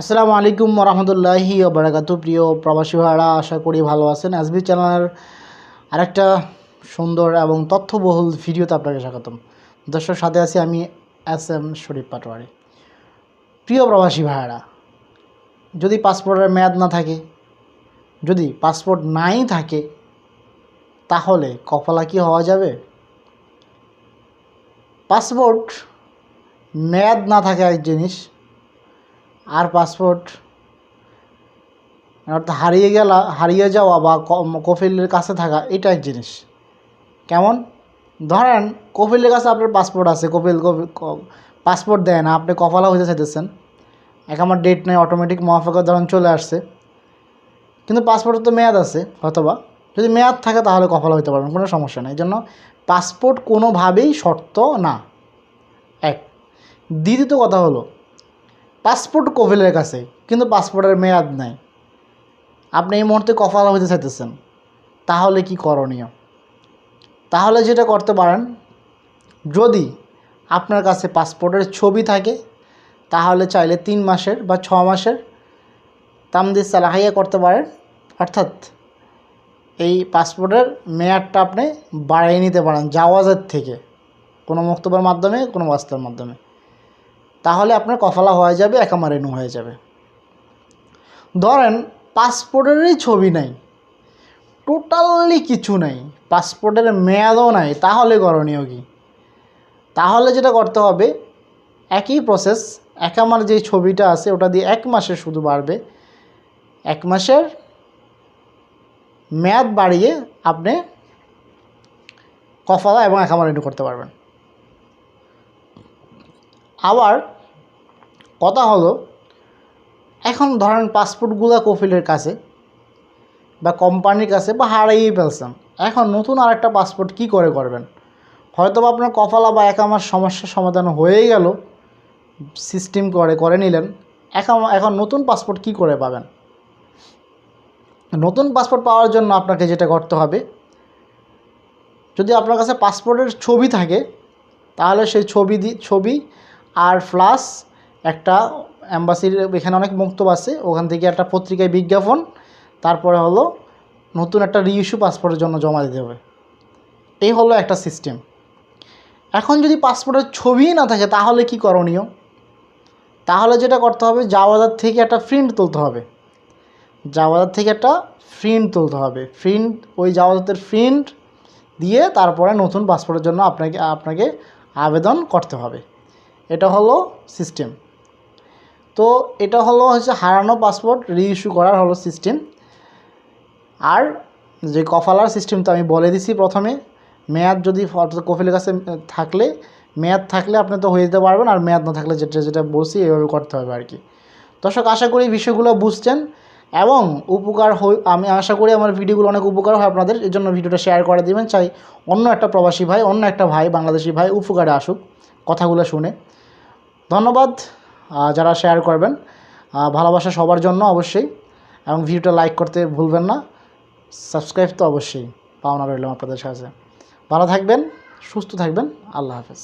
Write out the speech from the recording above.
আসসালামু আলাইকুম রহমতুল্লাহি বারাকাতু প্রিয় প্রবাসী ভাড়া আশা করি ভালো আছেন। এসবি চ্যানেলের আরেকটা সুন্দর এবং তথ্যবহুল ভিডিওতে আপনাকে স্বাগতম। দর্শক, সাথে আছি আমি এস এম শরীফ পাটোয়ারি। প্রিয় প্রবাসী ভাইরা যদি পাসপোর্টের মেয়াদ না থাকে, যদি পাসপোর্ট নাই থাকে, তাহলে কফলা কি হওয়া যাবে? পাসপোর্ট মেয়াদ না থাকে এক জিনিস আর পাসপোর্ট। অর্থাৎ হারিয়ে গেলা, হারিয়ে যাওয়া বা কফিলের কাছে থাকা এটা এক জিনিস। কেমন? ধরেন কফিলের কাছে আপনার পাসপোর্ট আছে কপিল পাসপোর্ট দেয় না আপনি কপালা হইতে চাইতেছেন। এক আমার ডেট নেই অটোমেটিক মহাফাকা ধরেন চলে আসছে। কিন্তু পাসপোর্টের তো মেয়াদ আছে অথবা যদি মেয়াদ থাকে তাহলে কপালা হইতে পারবেন, কোনো সমস্যা নেই। এই জন্য পাসপোর্ট কোনোভাবেই শর্ত না। এক। দ্বিতীয় কথা হলো পাসপোর্ট কোভিলের কাছে, কিন্তু পাসপোর্টের মেয়াদ নাই। আপনি এই মুহূর্তে কফালা হইতে চাইতেছেন। তাহলে কি করণীয়? তাহলে যেটা করতে পারেন, যদি আপনার কাছে পাসপোর্টের ছবি থাকে, তাহলে চাইলে তিন মাসের বা ছ মাসের তামদি সালাহাইয়া করতে পারেন। অর্থাৎ এই পাসপোর্টের মেয়াদটা আপনি বাড়িয়ে নিতে পারেন, জাওয়াজের থেকে, কোনো বক্তব্যের মাধ্যমে, কোনো বাস্তবের মাধ্যমে। তাহলে আপনার কফলা হয়ে যাবে একামা রেনু হয়ে যাবে। ধরেন পাসপোর্টেরই ছবি নাই, টোটালি কিছু নাই, পাসপোর্টের মেয়াদও নাই, তাহলে করণীয় কি? তাহলে যেটা করতে হবে, একই প্রসেস একামার যে ছবিটা আছে, ওটা দিয়ে এক মাসের শুধু বাড়বে। এক মাসের মেয়াদ বাড়িয়ে আপনি কফালা এবং একামা রেনু করতে পারবেন। আবার কথা হলো, এখন ধরেন পাসপোর্টগুলো কফিলের কাছে বা কোম্পানির কাছে বা হারাইয়ে ফেলছেন। এখন নতুন আরেকটা পাসপোর্ট কি করে করবেন? হয়তো বা আপনার কফলা বা একামার সমস্যার সমাধান হয়েই গেল সিস্টেম করে করে নিলেন। এখন এখন নতুন পাসপোর্ট কি করে পাবেন? নতুন পাসপোর্ট পাওয়ার জন্য আপনাকে যেটা করতে হবে, যদি আপনার কাছে পাসপোর্টের ছবি থাকে, তাহলে সেই ছবি দি, ছবি আর প্লাস একটা অ্যাম্বাসির এখানে অনেক বক্তব্য আছে, ওখান থেকে একটা পত্রিকায় বিজ্ঞাপন, তারপরে হলো নতুন একটা রিইস্যু পাসপোর্টের জন্য জমা দিতে হবে। এই হলো একটা সিস্টেম এখন যদি পাসপোর্টের ছবিই না থাকে, তাহলে কি করণীয়? তাহলে যেটা করতে হবে, জাওয়াদার থেকে একটা প্রিন্ট তুলতে হবে। জাওয়াদার থেকে একটা প্রিন্ট তুলতে হবে। প্রিন্ট ওই জাওয়াদাতের প্রিন্ট দিয়ে তারপরে নতুন পাসপোর্টের জন্য আপনাকে আপনাকে আবেদন করতে হবে। এটা হলো সিস্টেম তো এটা হলো হচ্ছে হারানো পাসপোর্ট রিইস্যু করার হলো সিস্টেম আর যে কফালার সিস্টেম তো আমি বলে দিছি প্রথমে, মেয়াদ যদি কফিলের কাছে থাকলে, মেয়াদ থাকলে আপনি তো হয়ে যেতে পারবেন আর মেয়াদ না থাকলে যেটা যেটা বলছি এভাবে করতে হবে আর কি। দর্শক, আশা করি বিষয়গুলো বুঝছেন এবং উপকার হই, আমি আশা করি আমার ভিডিওগুলো অনেক উপকার হয় আপনাদের এই জন্য ভিডিওটা শেয়ার করে দিবেন। চাই অন্য একটা প্রবাসী ভাই, অন্য একটা ভাই, বাংলাদেশি ভাই উপকারে আসুক, কথাগুলো শুনে। ধন্যবাদ যারা শেয়ার করবেন। ভালোবাসা সবার জন্য অবশ্যই, এবং ভিডিওটা লাইক করতে ভুলবেন না। সাবস্ক্রাইব তো অবশ্যই, পাওনা রইলাম আপনাদের সাথে ভালো থাকবেন, সুস্থ থাকবেন, আল্লাহ হাফেজ।